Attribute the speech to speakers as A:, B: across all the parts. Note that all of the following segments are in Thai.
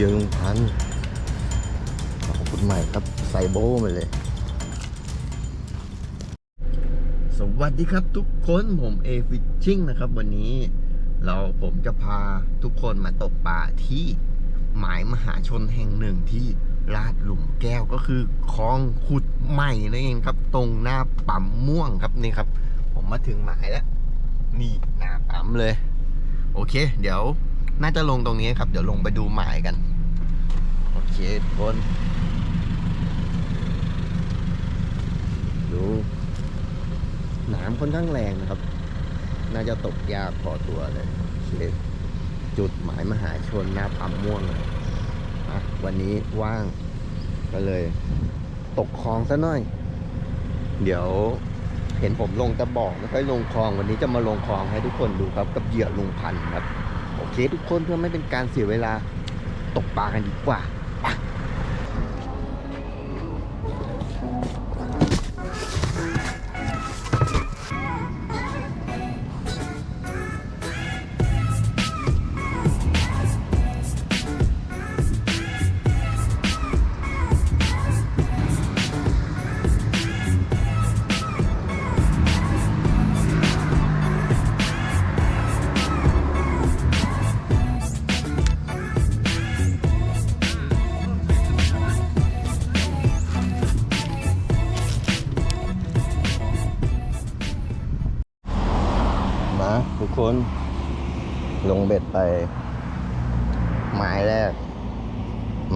A: เยอะลุงพันธุ์ขอบคุณใหม่ครับใส่โบมาเลย สวัสดีครับทุกคนผมเอฟิชชิ่งนะครับ วันนี้เราผมจะพาทุกคนมาตกปลาที่หมายมหาชนแห่งหนึ่งที่ลาดหลุมแก้วก็คือคลองขุดใหม่นั่นเองครับ ตรงหน้าปั๊มม่วงครับนี่ครับ ผมมาถึงหมายแล้ว นี่หน้าปั๊มเลย โอเค เดี๋ยว น่าจะลงตรงนี้ครับ เดี๋ยวลงไปดูหมายกัน โอเคทุกคนดูน้ำค่อนข้างแรงนะครับ น่าจะตกยากพอตัวเลยจุดหมายมหาชนหน้าปั๊มม่วงเลยอะวันนี้ว่างก็เลย ตกคลองซะหน่อย เดี๋ยวเห็นผมลงแต่บอกไม่ค่อยลงคลองวันนี้จะมาลงคลองให้ทุกคนดูครับ กับเหยื่อลุงพันธ์ครับ เคทุกคนเพื่อไม่เป็นการเสียเวลาตกปลากันดีกว่า คน ลงเบ็ดไป หมายแรก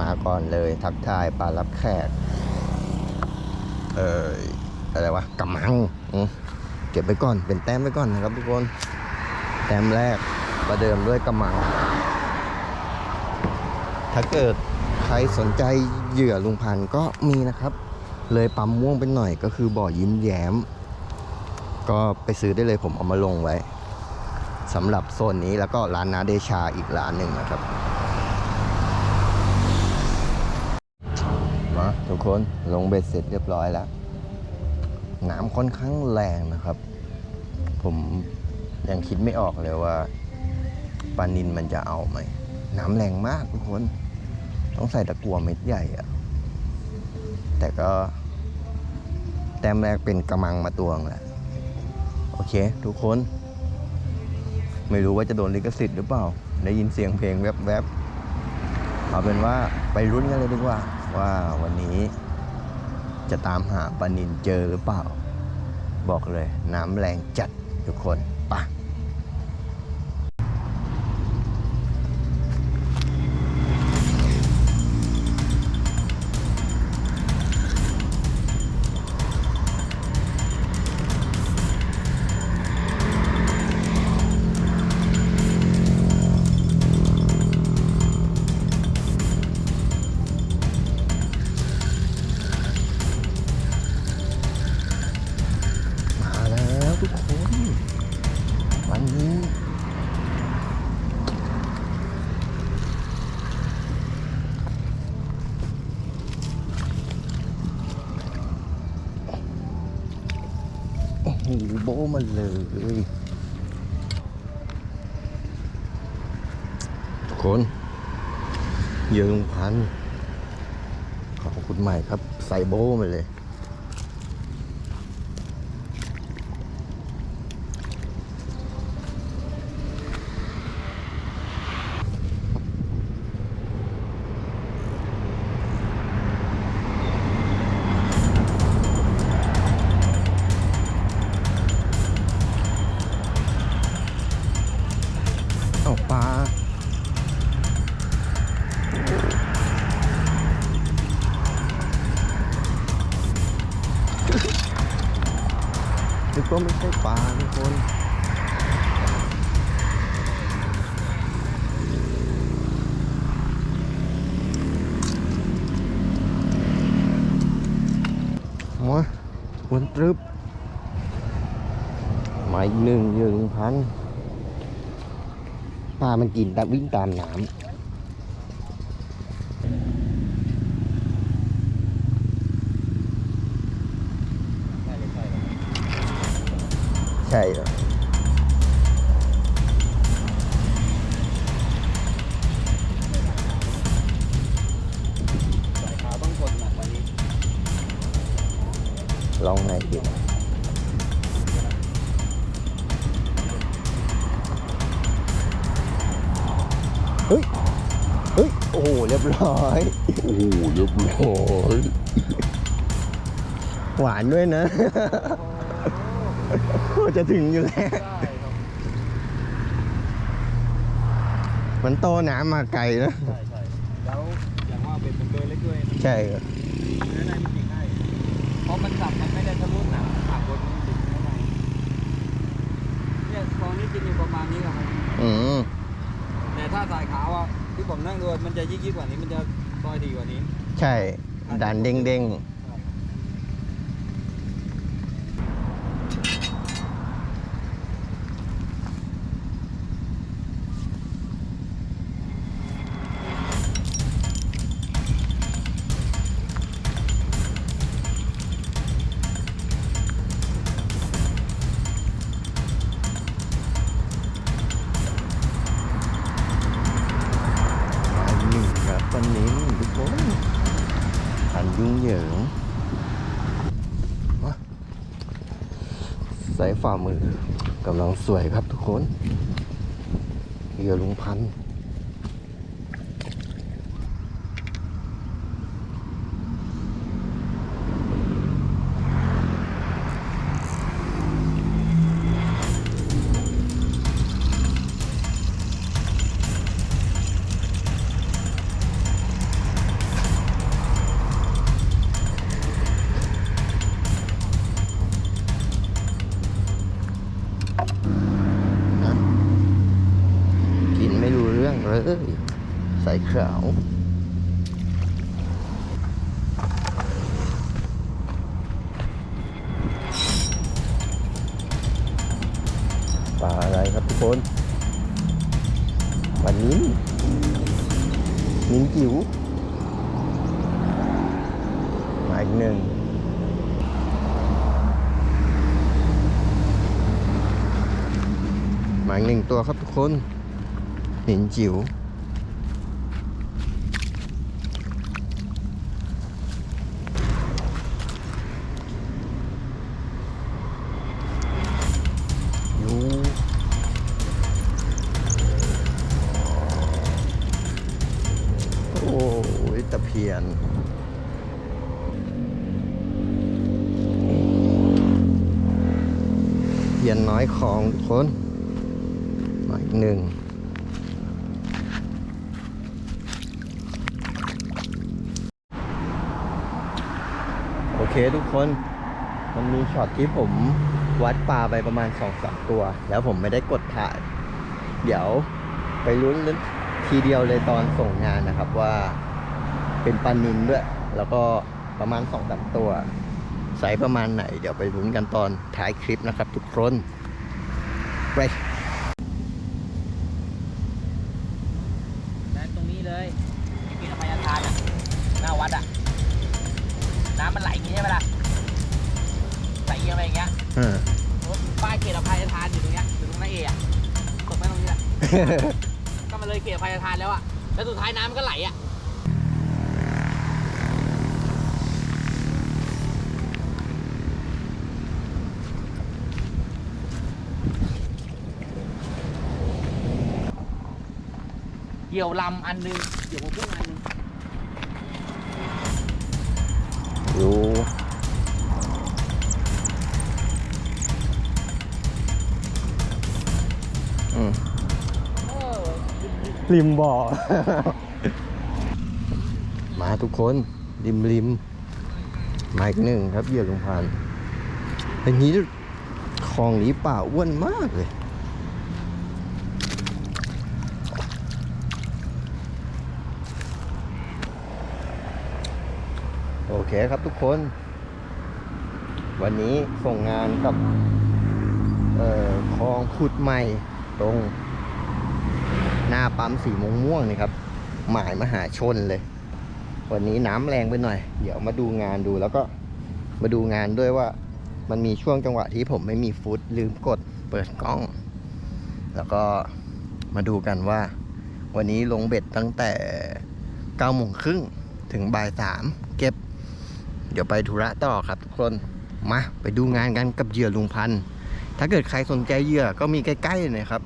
A: มาก่อนเลย ทักทายปลารับแขก เอออะไรวะกำมังเก็บไปก่อนเป็นแต้มไปก่อนนะครับทุกคน แต้มแรกประเดิมด้วยกำมัง ถ้าเกิดใครสนใจเหยื่อลุงพันก็มีนะครับ เลยปั๊มม่วงไปหน่อยก็คือบ่อยิ้มแย้ม ก็ไปซื้อได้เลยผมเอามาลงไว้ สำหรับโซนนี้แล้วก็ร้านนาเดชาอีกร้านหนึ่งนะครับมาทุกคนลงเบ็ดเสร็จเรียบร้อยแล้วน้ำค่อนข้างแรงนะครับ ผมยังคิดไม่ออกเลยว่าปลานินมันจะเอาไหม น้ำแรงมากทุกคน ต้องใส่ตะกัวเม็ดใหญ่อะแต่ก็ แต้มแรกเป็นกระมังมาตวงแหละ โอเค ทุกคน ไม่รู้ว่าจะโดนลิขสิทธิ์หรือเปล่า ได้ยินเสียงเพลงแวบๆเอาเป็นว่าไปรุ้นกันเลยดีกว่า ว่าวันนี้จะตามหาปานินเจอหรือเปล่า บอกเลยน้ำแรงจัดทุกคน มาเลยทุกคนเยอะลงพันขอบคุณใหม่ครับ ใส่โบมาเลย นึกว่าไม่ใช่ปลาทุกคนมาวนตรึบมาอีกหนึ่งเหยืงพันปลามันกินแต่วิ่งตามน้ำ ช่หรอลองในกินเฮ้ย เฮ้ย โอ้เรียบร้อย โอ้โห เรียบร้อย หวานด้วยนะ จะถึงอยู่แล้วมันโตน้ำมาไกลนะ
B: ใช่ใช่แล้วอย่างว่าเป็นเป็นเบอร์เล็กด้วยมัน
A: ใช่ครับ
B: เนื้อในมันจริงได้เพราะมันสับมันไม่ได้ทะลุหนังสับบนมันติดข้างในเนี่ยฟองนี้กินอยู่ประมาณนี้ครับ
A: อืม
B: แต่ถ้าสายขาวอะที่ผมนั่งดูมันจะยิ่งๆกว่านี้มันจะซอยดีกว่านี้
A: ใช่ ดันเด้งเยุ่งเหยิงสายฝ่ามือกำลังสวยครับทุกคนเหยื่อลุงพันธ์ ใส่ขาวปลาอะไรครับทุกคนวันนี้นิ้นจิ๋วมาอีกหนึ่งมาอีกหนึ่งตัวครับทุกคนหินจิ๋ว น้อยของทุกคนมาอีกหนึ่งโอเคทุกคนมันมีช็อตที่ผมวัดปลาไปประมาณสองสามตัว แล้วผมไม่ได้กดถ่าย เดี๋ยวไปลุ้นทีเดียวเลยตอนส่งงานนะครับว่าเป็นปลานินด้วย แล้วก็ประมาณสองสามตัว ไซส์ประมาณไหน เดี๋ยวไปลุ้นกันตอนท้ายคลิปนะครับทุกคน ไป
B: แต่ตรงนี้เลยที่กินอภัยทานอะ หน้าวัดอะ น้ำมันไหลอย่างงี้ใช่ไหมล่ะไหลเอียงไปอย่างเงี้ย
A: อ่า
B: ป้ายเขตอภัยทานอยู่ตรงเนี้ยอยู่ตรงหน้าเออะตกไปตรงนี้แหละ ก็มาเลยเขตอภัยทานแล้วอะแล้วสุดท้ายน้ำมันก็ไหลอะ เกี่ยวลำอันหนึงเกี่ยวหัวพุ่งอันหนึง
A: อยู่อืมริมบ่อ มาทุกคนริมริมมาอีกหนึ่งครับเหยื่อลงพันธุ์อันนี้คลองนี้ป่าอ้วนมากเลย โอเคครับทุกคน วันนี้ส่งงานกับคลองขุดใหม่ตรง หน้าปั๊มสีม่วงม่วงนี่ครับ หมายมหาชนเลย วันนี้น้ำแรงไปหน่อย เดี๋ยวมาดูงานดูแล้วก็มาดูงานด้วยว่ามันมีช่วงจังหวะที่ผมไม่มีฟุตลืมกดเปิดกล้อง แล้วก็มาดูกันว่า วันนี้ลงเบ็ดตั้งแต่9ก้าโมงครึ่งถึงบ่ายสามเก็บ เดี๋ยวไปธุระต่อครับทุกคนมาไปดูงานกันกับเหยื่อลุงพันธ์ถ้าเกิดใครสนใจเหยื่อก็มีใกล้ๆเลยครับ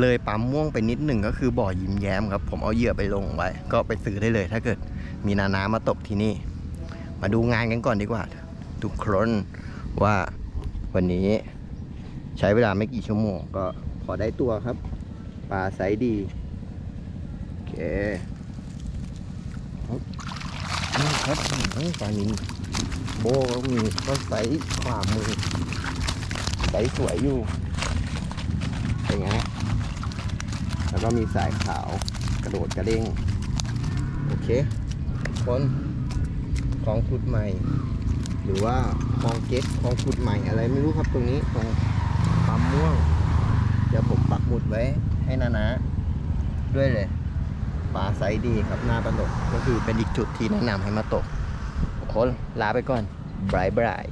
A: เลยปั๊มม่วงไปนิดหนึ่งก็คือบ่อยิ้มแย้มครับ ผมเอาเหยื่อไปลงไว้ ก็ไปซื้อได้เลย ถ้าเกิดมีนานามาตกที่นี่ มาดูงานกันก่อนดีกว่า ทุกคนว่าวันนี้ใช้เวลาไม่กี่ชั่วโมงก็พอได้ตัวครับปลาไซส์ดีโอเค ครับอื้อปลานินโบก็มีก็ไซส์ขวามือไซส์สวยอยู่เป็นไงแล้วก็มีสายขาวกระโดดกระเด้งโอเคคนคลองขุดใหม่ หรือว่าคลองเก็ตคลองขุดใหม่อะไรไม่รู้ครับตรงนี้ตรงปั๊มม่วง เดี๋ยวผมปักหมุดไว้ให้นานะด้วยเลย ปลาไซส์ดีครับหน้าปลาตกก็คือเป็นอีกจุดที่แนะนำให้มาตกทุกคนลาไปก่อนบายบาย